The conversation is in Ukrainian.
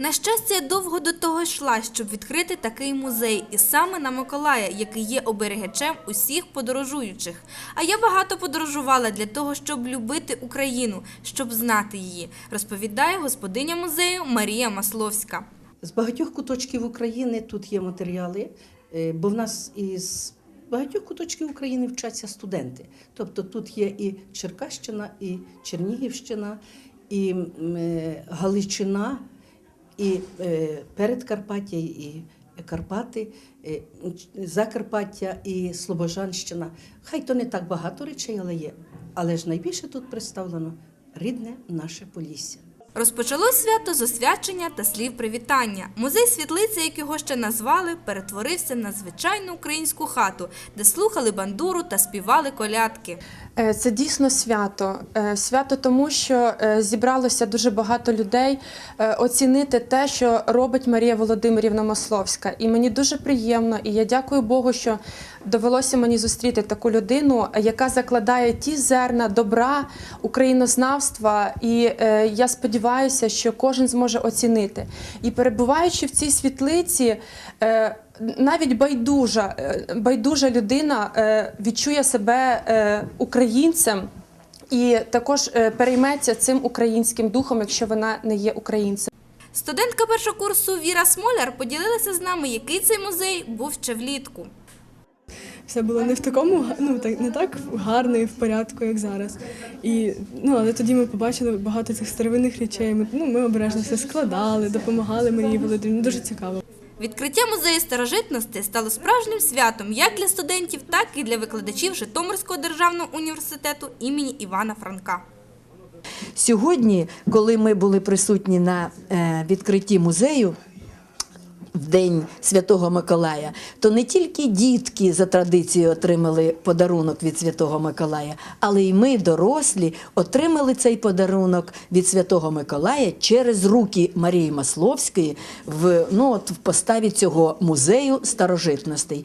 На щастя, я довго до того йшла, щоб відкрити такий музей, і саме на Миколая, який є оберігачем усіх подорожуючих. А я багато подорожувала для того, щоб любити Україну, щоб знати її, розповідає господиня музею Марія Масловська. З багатьох куточків України тут є матеріали, е, бо в нас із багатьох куточків України вчаться студенти. Тобто тут є і Черкащина, і Чернігівщина, і е, Галичина, і е, Передкарпаття, і Карпати, е, Закарпаття і Слобожанщина. Хай то не так багато речей, але є. Але ж найбільше тут представлено рідне наше Полісся. Розпочалось свято з освячення та слів привітання. Музей світлиці, як його ще назвали, перетворився на звичайну українську хату, де слухали бандуру та співали колядки. Е, Це дійсно свято. Е, Свято тому, що е, зібралося дуже багато людей оцінити те, що робить Марія Володимирівна Масловська. І мені дуже приємно, і я дякую Богу, що довелося мені зустріти таку людину, яка закладає ті зерна добра, українознавства. І я сподіваюся, що кожен зможе оцінити. І перебуваючи в цій світлиці, е, навіть байдужа, е, байдужа людина е, відчує себе українцем і також перейметься цим українським духом, якщо вона не є українцем. Студентка першого курсу Віра Смоляр поділилася з нами, який цей музей був ще влітку. Все було не в такому ну так не так гарно і в порядку, як зараз. І ну але тоді ми побачили багато цих старовинних речей. Ми ну ми обережно все складали, допомагали Марії Володимирівні. Дуже цікаво. Відкриття музею старожитностей стало справжнім святом як для студентів, так і для викладачів Житомирського державного університету імені Івана Франка. Сьогодні, коли ми були присутні на е, відкритті музею. В день Святого Миколая, то не тільки дітки за традицією отримали подарунок від Святого Миколая, але й ми, дорослі, отримали цей подарунок від Святого Миколая через руки Марії Масловської в, ну, от, в поставі цього музею старожитностей.